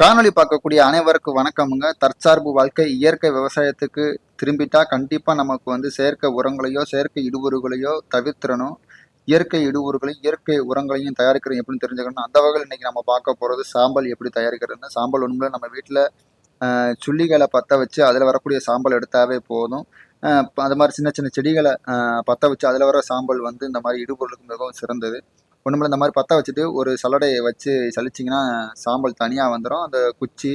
காணொளி பார்க்கக்கூடிய அனைவருக்கும் வணக்கமுங்க. தற்சார்பு வாழ்க்கை இயற்கை விவசாயத்துக்கு திரும்பிட்டா கண்டிப்பாக நமக்கு வந்து செயற்கை உரங்களையோ செயற்கை இடுபொருகளையோ தவிர்த்திடணும். இயற்கை இடுபொருகளையும் இயற்கை உரங்களையும் தயாரிக்கிறது எப்படின்னு தெரிஞ்சுக்கணும் அந்த வகையில் இன்னைக்கு நம்ம பார்க்க போகிறது சாம்பல் எப்படி தயாரிக்கிறதுன்னு. சாம்பல் ஒன்றும் நம்ம வீட்டில் சுள்ளிகளை பற்ற வச்சு அதில் வரக்கூடிய சாம்பல் எடுத்தாவே போதும். அது மாதிரி சின்ன சின்ன செடிகளை பற்ற வச்சு அதில் வர சாம்பல் வந்து இந்த மாதிரி இடுபொருளுக்கு மிகவும் சிறந்தது. ஒன்றுமில்ல இந்த மாதிரி பற்ற வச்சுட்டு ஒரு சல்லடையை வச்சு சலிச்சிங்கன்னா சாம்பல் தனியாக வந்துடும் அந்த குச்சி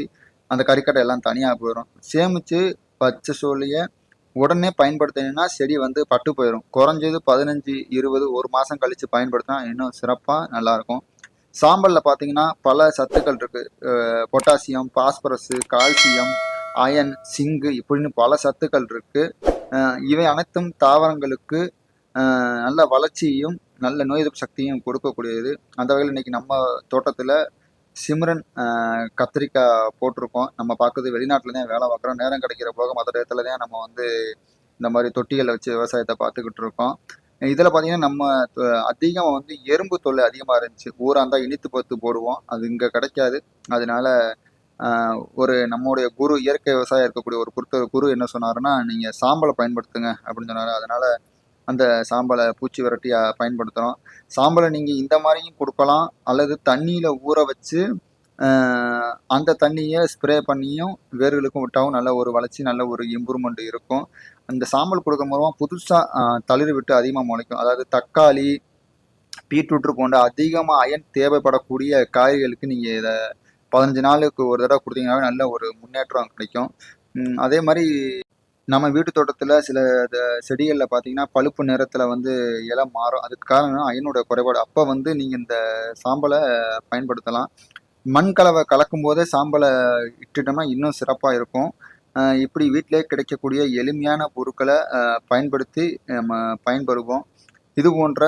அந்த கறிக்கட்டை எல்லாம் தனியாக போயிடும் சேமித்து பச்சை சோழியை உடனே பயன்படுத்தினீங்கன்னா செடி வந்து பட்டு போயிடும் குறைஞ்சது பதினஞ்சு இருபது ஒரு மாதம் கழித்து பயன்படுத்தினா இன்னும் சிறப்பாக நல்லாயிருக்கும். சாம்பலில் பார்த்தீங்கன்னா பல சத்துக்கள் இருக்குது potassium phosphorus calcium iron zinc இப்படின்னு பல சத்துக்கள் இருக்குது இவை அனைத்தும் தாவரங்களுக்கு நல்ல வளர்ச்சியையும் நல்ல நோய் எதிர்ப்பு சக்தியும் கொடுக்கக்கூடியது. அந்த வகையில் இன்னைக்கு நம்ம தோட்டத்தில் சிம்ரன் கத்திரிக்காய் போட்டிருக்கோம். நம்ம பார்க்குறது வெளிநாட்டில் தான் வேலை பார்க்குறோம். நேரம் கிடைக்கிற போக மற்ற இடத்துல தான் நம்ம வந்து இந்த மாதிரி தொட்டிகளை வச்சு விவசாயத்தை பார்த்துக்கிட்டு இருக்கோம். இதில் பார்த்தீங்கன்னா நம்ம அதிகம் வந்து எறும்பு தொல்லை அதிகமாக இருந்துச்சு. ஊராக இருந்தால் இனித்து பத்து போடுவோம். அது இங்கே கிடைக்காது. அதனால ஒரு நம்முடைய குரு இயற்கை விவசாயம் இருக்கக்கூடிய ஒரு குருத்த குரு என்ன சொன்னாருன்னா நீங்கள் சாம்பலை பயன்படுத்துங்க அப்படின்னு சொன்னார். அதனால அந்த சாம்பலை பூச்சி விரட்டி பயன்படுத்துகிறோம் சாம்பலை நீங்கள் இந்த மாதிரியும் கொடுக்கலாம். அல்லது தண்ணியில் ஊற வச்சு அந்த தண்ணியை ஸ்ப்ரே பண்ணியும் வேர்களுக்கும் விட்டாவும் நல்ல ஒரு வளர்ச்சி நல்ல ஒரு இம்ப்ரூவ்மெண்ட் இருக்கும். அந்த சாம்பல் கொடுக்க மூலமாக புதுசாக தளிர் விட்டு அதிகமாக முளைக்கும். அதாவது தக்காளி பீட்ரூட் போன்ற அதிகமாக அயன் தேவைப்படக்கூடிய காய்களுக்கு நீங்கள் இதை பதினஞ்சு நாளுக்கு ஒரு தடவை கொடுத்தீங்கன்னாவே நல்ல ஒரு முன்னேற்றம் கிடைக்கும். அதே மாதிரி நம்ம வீட்டு தோட்டத்தில் சில செடிகளில் பார்த்தீங்கன்னா பழுப்பு நிறத்தில் வந்து இலை மாறும். அதுக்கு காரணம் அயனோட குறைபாடு. அப்போ வந்து நீங்கள் இந்த சாம்பலை பயன்படுத்தலாம். மண் கலவை கலக்கும் போதே சாம்பலை இட்டுட்டோம்னா இன்னும் சிறப்பாக இருக்கும். இப்படி வீட்டிலே கிடைக்கக்கூடிய எளிமையான பொருட்களை பயன்படுத்தி நம்ம பயன்பெறுவோம். இது போன்ற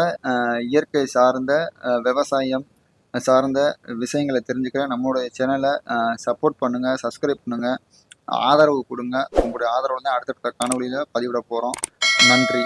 இயற்கை சார்ந்த விவசாயம் சார்ந்த விஷயங்களை தெரிஞ்சுக்க நம்மளுடைய சேனலை சப்போர்ட் பண்ணுங்கள் சப்ஸ்கிரைப் பண்ணுங்கள் ஆதரவு கொடுங்க. உங்களுடைய ஆதரவு தான் அடுத்தடுத்த காணொலியில் பதிவிட போகிறோம் நன்றி.